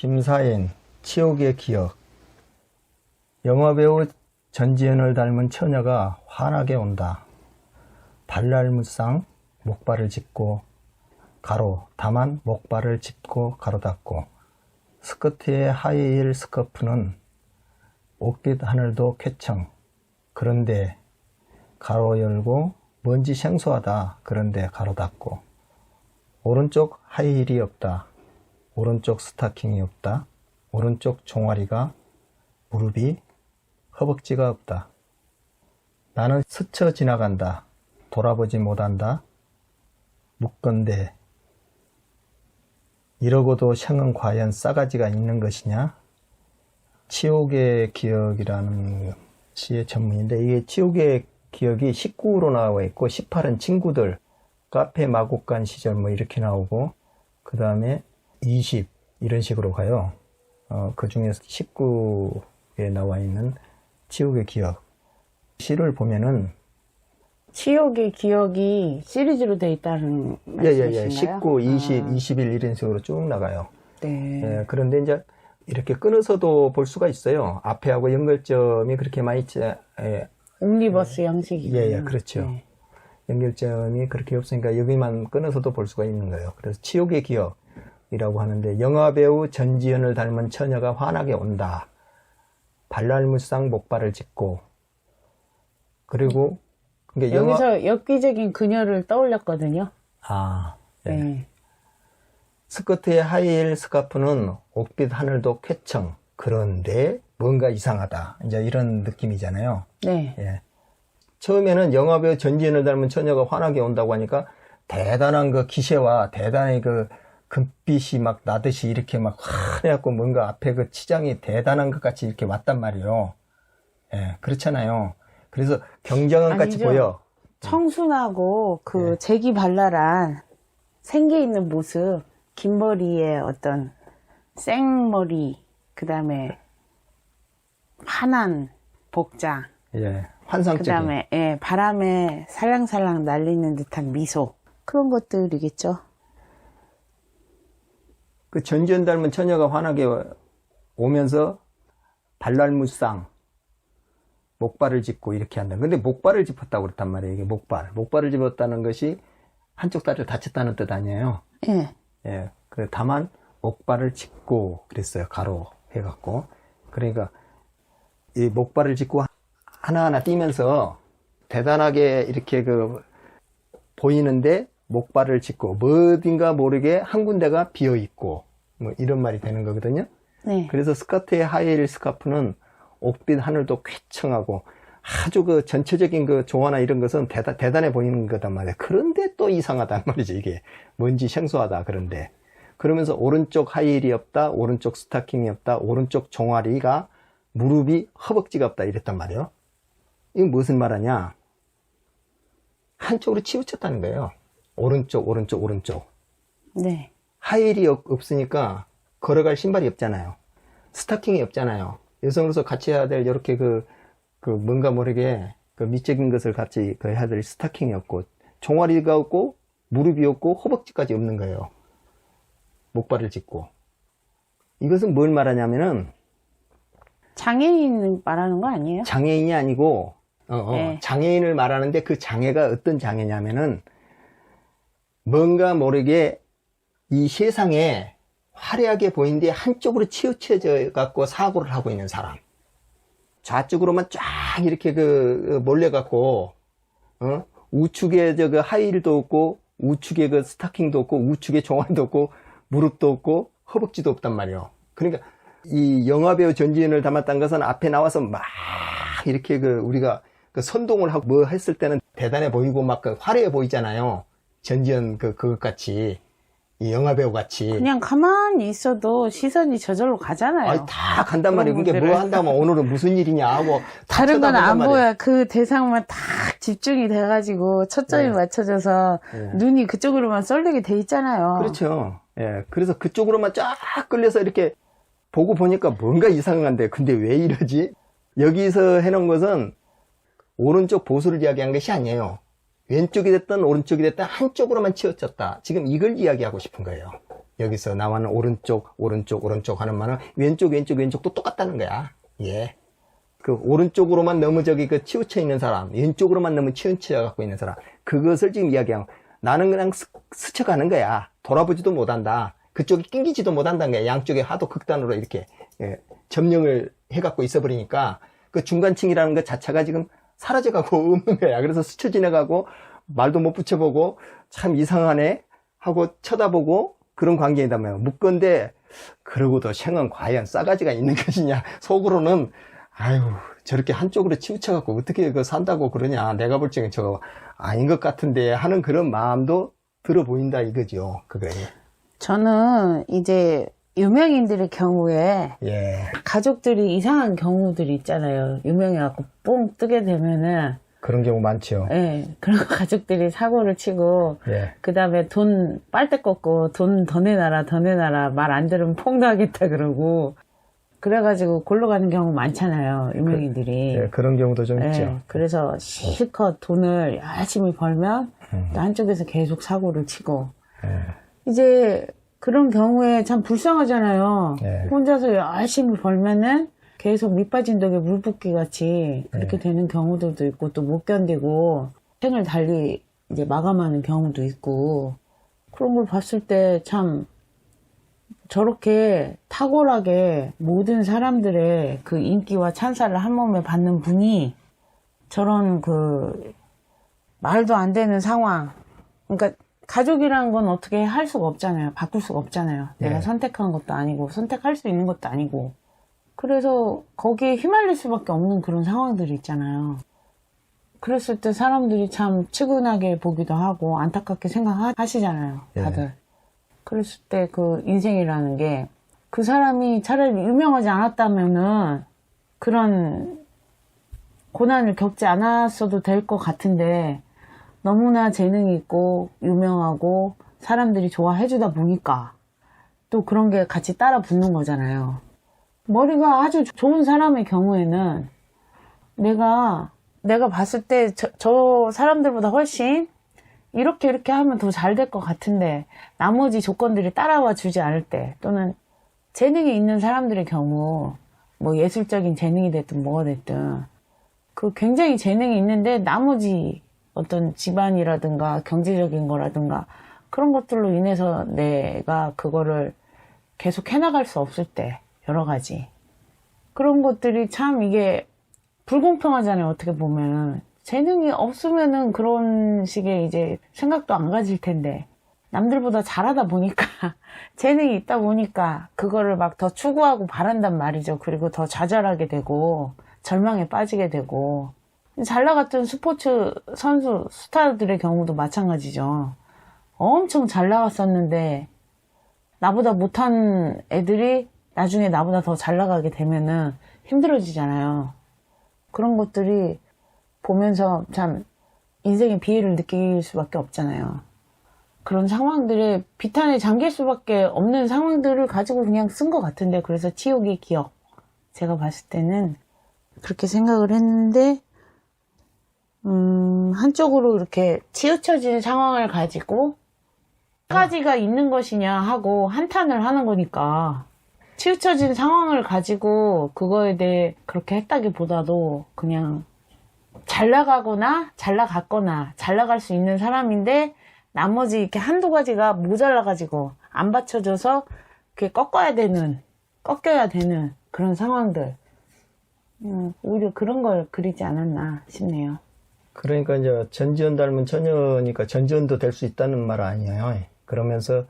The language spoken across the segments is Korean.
김사인, 치옥의 기억. 영화배우 전지현을 닮은 처녀가 환하게 온다. 발랄무쌍, 목발을 짚고, 가로, 다만 목발을 짚고 가로 닫고, 스커트의 하이힐 스커프는 옥빛 하늘도 쾌청. 그런데 가로 열고 먼지 생소하다. 그런데 가로 닫고. 오른쪽 하이힐이 없다. 오른쪽 스타킹이 없다. 오른쪽 종아리가 무릎이 허벅지가 없다. 나는 스쳐 지나간다. 돌아보지 못한다. 묵건데 이러고도 생은 과연 싸가지가 있는 것이냐? 치옥의 기억이라는 시의 전문인데 이게 치옥의 기억이 19로 나와 있고 18은 친구들 카페 마곡간 시절 뭐 이렇게 나오고 그 다음에 20 이런 식으로 가요. 어, 그 중에서 19에 나와 있는 치옥의 기억 시를 보면은 치욕의 기억이 시리즈로 돼 있다는 말씀이신가요? 19, 20, 아, 21 이런 식으로 쭉 나가요. 네. 예, 그런데 이제 이렇게 끊어서도 볼 수가 있어요. 앞에 하고 연결점이 그렇게 많이 있지, 예, 옴니버스 형식이. 예, 예, 그렇죠. 네. 연결점이 그렇게 없으니까 여기만 끊어서도 볼 수가 있는 거예요. 그래서 치욕의 기억 이라고 하는데 영화배우 전지현을 닮은 처녀가 환하게 온다. 발랄무쌍 목발을 짚고 그리고 그러니까 영화 여기서 엽기적인 그녀를 떠올렸거든요. 아 예. 네. 스커트의 하이힐 스카프는 옥빛 하늘도 쾌청 그런데 뭔가 이상하다 이제 이런 느낌이잖아요. 네. 예. 처음에는 영화배우 전지현을 닮은 처녀가 환하게 온다고 하니까 대단한 그 기세와 대단히 그 금빛이 막 나듯이 이렇게 막 환해갖고 뭔가 앞에 그 치장이 대단한 것 같이 이렇게 왔단 말이에요. 예, 그렇잖아요. 그래서 경장한 같이. 보여. 청순하고 그 네. 재기발랄한 생기 있는 모습, 긴 머리에 어떤 생머리, 그 다음에 환한 복장, 예, 그 환상적인. 다음에 예, 바람에 살랑살랑 날리는 듯한 미소 그런 것들이겠죠. 그 전지현 닮은 처녀가 환하게 오면서 발랄무쌍 목발을 짚고 이렇게 한다. 근데 목발을 짚었다고 그랬단 말이에요. 이게 목발. 목발을 짚었다는 것이 한쪽 다리를 다쳤다는 뜻 아니에요. 예. 예. 그 다만 목발을 짚고 그랬어요. 가로 해갖고. 그러니까 이 목발을 짚고 하나하나 뛰면서 대단하게 이렇게 그 보이는데 목발을 짚고 뭐든가 모르게 한 군데가 비어 있고 뭐 이런 말이 되는 거거든요. 네. 그래서 스커트의 하이힐 스카프는 옥빛 하늘도 쾌청하고 아주 그 전체적인 그 조화나 이런 것은 대단, 대단해 보이는 거단 말이에요. 그런데 또 이상하단 말이죠, 이게. 뭔지 생소하다, 그런데. 그러면서 오른쪽 하이힐이 없다, 오른쪽 스타킹이 없다, 오른쪽 종아리가 무릎이 허벅지가 없다, 이랬단 말이에요. 이건 무슨 말하냐? 한쪽으로 치우쳤다는 거예요. 오른쪽, 오른쪽, 오른쪽. 네. 없, 없으니까 걸어갈 신발이 없잖아요. 스타킹이 없잖아요. 여성으로서 같이 해야 될 이렇게 그, 그 뭔가 모르게 그 미적인 것을 같이 그 해야 될 스타킹이 없고 종아리가 없고 무릎이 없고 허벅지까지 없는 거예요. 목발을 짚고. 이것은 뭘 말하냐면은 장애인 말하는 거 아니에요? 장애인이 아니고 어, 어, 네. 장애인을 말하는데 그 장애가 어떤 장애냐면은 뭔가 모르게 이 세상에 화려하게 보이는데 한쪽으로 치우쳐져 갖고 사고를 하고 있는 사람 좌측으로만 쫙 이렇게 그 몰려 갖고 어? 우측에 저 그 하이힐도 없고 우측에 그 스타킹도 없고 우측에 종아리도 없고 무릎도 없고 허벅지도 없단 말이에요. 그러니까 이 영화배우 전지현을 담았다는 것은 앞에 나와서 막 이렇게 그 우리가 그 선동을 하고 뭐 했을 때는 대단해 보이고 막 그 화려해 보이잖아요. 전지현 그 그것 같이 이 영화배우 같이. 그냥 가만히 있어도 시선이 저절로 가잖아요. 아니, 다 간단 말이에요. 그게 뭐. 한다면 오늘은 무슨 일이냐 하고. 다 다른 건 안. 보여. 그 대상만 딱 집중이 돼가지고 초점이 네. 맞춰져서 네. 눈이 그쪽으로만 쏠리게 돼 있잖아요. 그렇죠. 예. 그래서 그쪽으로만 쫙 끌려서 이렇게 보고 보니까 뭔가 이상한데, 근데 왜 이러지? 여기서 해놓은 것은 오른쪽 보수를 이야기한 것이 아니에요. 왼쪽이 됐든 오른쪽이 됐든 한쪽으로만 치우쳤다. 지금 이걸 이야기하고 싶은 거예요. 여기서 나와는 오른쪽, 오른쪽, 오른쪽 하는 말은 왼쪽, 왼쪽, 왼쪽도 똑같다는 거야. 예. 그 오른쪽으로만 너무 저기 그 치우쳐 있는 사람, 왼쪽으로만 너무 치우쳐 갖고 있는 사람, 그것을 지금 이야기하고 나는 그냥 스, 스쳐가는 거야. 돌아보지도 못한다. 그쪽에 낑기지도 못한다는 거야. 양쪽에 하도 극단으로 이렇게 예, 점령을 해갖고 있어버리니까 그 중간층이라는 것 자체가 지금 사라져가고 없는 거야. 그래서 스쳐 지나가고 말도 못 붙여보고 참 이상하네 하고 쳐다보고 그런 관계이다 말이야. 묻건데 그러고도 생은 과연 싸가지가 있는 것이냐. 속으로는 아유 저렇게 한쪽으로 치우쳐갖고 어떻게 그 산다고 그러냐. 내가 볼 적엔 저거 아닌 것 같은데 하는 그런 마음도 들어 보인다 이거죠. 그거에. 저는 이제 유명인들의 경우에 예. 가족들이 이상한 경우들이 있잖아요. 유명해갖고 뽕 뜨게 되면은, 그런 경우 많죠. 예, 그런 가족들이 사고를 치고, 예. 그 다음에 돈 빨대 꺾고 돈 더 내놔라, 더 내놔라, 말 안 들으면 폭로하겠다 그러고, 그래가지고 골로 가는 경우 많잖아요. 유명인들이. 예, 그런 경우도 좀 예, 있죠. 그래서 실컷 돈을 열심히 벌면 음. 또 한쪽에서 계속 사고를 치고 예. 이제 그런 경우에 참 불쌍하잖아요. 네. 혼자서 열심히 벌면은 계속 밑빠진 독에 물 붓기 같이 그렇게 네. 되는 경우들도 있고 또 못 견디고 생을 달리 이제 마감하는 경우도 있고 그런 걸 봤을 때 참 저렇게 탁월하게 모든 사람들의 그 인기와 찬사를 한 몸에 받는 분이 저런 그 말도 안 되는 상황. 그러니까 가족이라는 건 어떻게 할 수가 없잖아요. 바꿀 수가 없잖아요. 내가 네. 선택한 것도 아니고 선택할 수 있는 것도 아니고. 그래서 거기에 휘말릴 수밖에 없는 그런 상황들이 있잖아요. 그랬을 때 사람들이 참 측은하게 보기도 하고 안타깝게 생각하시잖아요. 예. 다들. 그랬을 때 그 인생이라는 게 그 사람이 차라리 유명하지 않았다면은 그런 고난을 겪지 않았어도 될 것 같은데 너무나 재능이 있고 유명하고 사람들이 좋아해 주다 보니까 또 그런 게 같이 따라 붙는 거잖아요. 머리가 아주 좋은 사람의 경우에는 내가 내가 봤을 때저 사람들보다 훨씬 이렇게 이렇게 하면 더 잘 될 것 같은데 나머지 조건들이 따라와 주지 않을 때 또는 재능이 있는 사람들의 경우 뭐 예술적인 재능이 됐든 뭐가 됐든 그 굉장히 재능이 있는데 나머지 어떤 집안이라든가 경제적인 거라든가 그런 것들로 인해서 내가 그거를 계속 해나갈 수 없을 때 여러 가지. 그런 것들이 참 이게 불공평하잖아요 어떻게 보면 재능이 없으면은 그런 식의 이제 생각도 안 가질 텐데 남들보다 잘하다 보니까 재능이 있다 보니까 그거를 막 더 추구하고 바란단 말이죠. 그리고 더 좌절하게 되고 절망에 빠지게 되고 잘 나갔던 스포츠 선수 스타들의 경우도 마찬가지죠. 엄청 잘 나갔었는데 나보다 못한 애들이 나중에 나보다 더 잘 나가게 되면은 힘들어지잖아요. 그런 것들이 보면서 참 인생의 비애를 느낄 수밖에 없잖아요. 그런 상황들에 비탄에 잠길 수밖에 없는 상황들을 가지고 그냥 쓴 것 같은데 그래서 치욕의 기억 제가 봤을 때는 그렇게 생각을 했는데 음, 한쪽으로 이렇게 치우쳐진 상황을 가지고 가지가 있는 것이냐 하고 한탄을 하는 거니까 치우쳐진 상황을 가지고 그거에 대해 그렇게 했다기보다도 그냥 잘 나가거나 잘 나갔거나 잘 나갈 수 있는 사람인데 나머지 이렇게 한두 가지가 모자라가지고 안 받쳐줘서 그게 꺾어야 되는 꺾여야 되는 그런 상황들 음, 오히려 그런 걸 그리지 않았나 싶네요. 그러니까 이제 전지현 닮은 처녀니까 전지현도 될 수 있다는 말 아니에요. 그러면서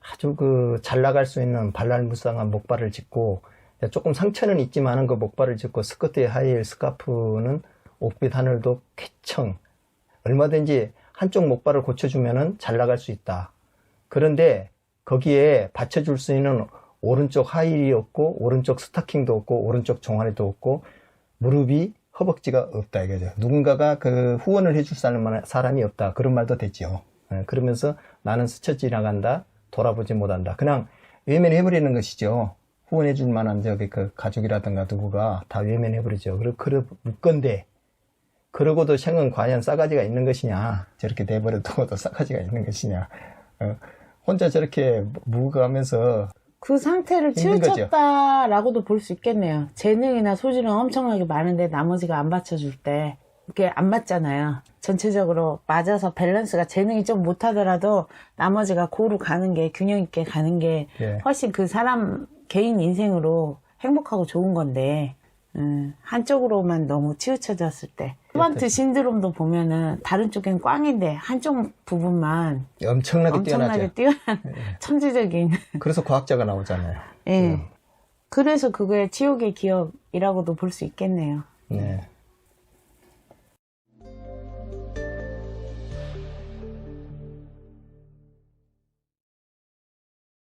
아주 그 잘 나갈 수 있는 발랄무쌍한 목발을 짚고 조금 상처는 있지만은 그 목발을 짚고 스커트에 하이힐 스카프는 옥빛 하늘도 쾌청 얼마든지 한쪽 목발을 고쳐주면은 잘 나갈 수 있다. 그런데 거기에 받쳐줄 수 있는 오른쪽 하이힐이 없고 오른쪽 스타킹도 없고 오른쪽 종아리도 없고 무릎이 허벅지가 없다 이거죠. 누군가가 그 후원을 해줄 사람- 사람이 없다. 그런 말도 되지요. 예, 그러면서 나는 스쳐 지나간다. 돌아보지 못한다. 그냥 외면해버리는 것이죠. 후원해줄 만한 저기 그 가족이라든가 누구가 다 외면해버리죠. 그리고 그러 묻건데 그러고도 생은 과연 싸가지가 있는 것이냐 저렇게 내버려 두고도 싸가지가 있는 것이냐 어, 혼자 저렇게 묵어가면서 그 상태를 힘든 거죠. 치우쳤다라고도 볼 수 있겠네요. 재능이나 소질은 엄청나게 많은데 나머지가 안 받쳐줄 때 이게 안 맞잖아요. 전체적으로 맞아서 밸런스가 재능이 좀 못하더라도 나머지가 고루 가는 게 균형 있게 가는 게 예. 훨씬 그 사람 개인 인생으로 행복하고 좋은 건데 음, 한쪽으로만 너무 치우쳐졌을 때 스마트 신드롬도 보면은 다른 쪽엔 꽝인데 한쪽 부분만 엄청나게 엄청나게 뛰어나죠. 뛰어난 천재적인 그래서 과학자가 나오잖아요. 예. 그래서 그게 치욕의 기업이라고도 볼 수 있겠네요. 네.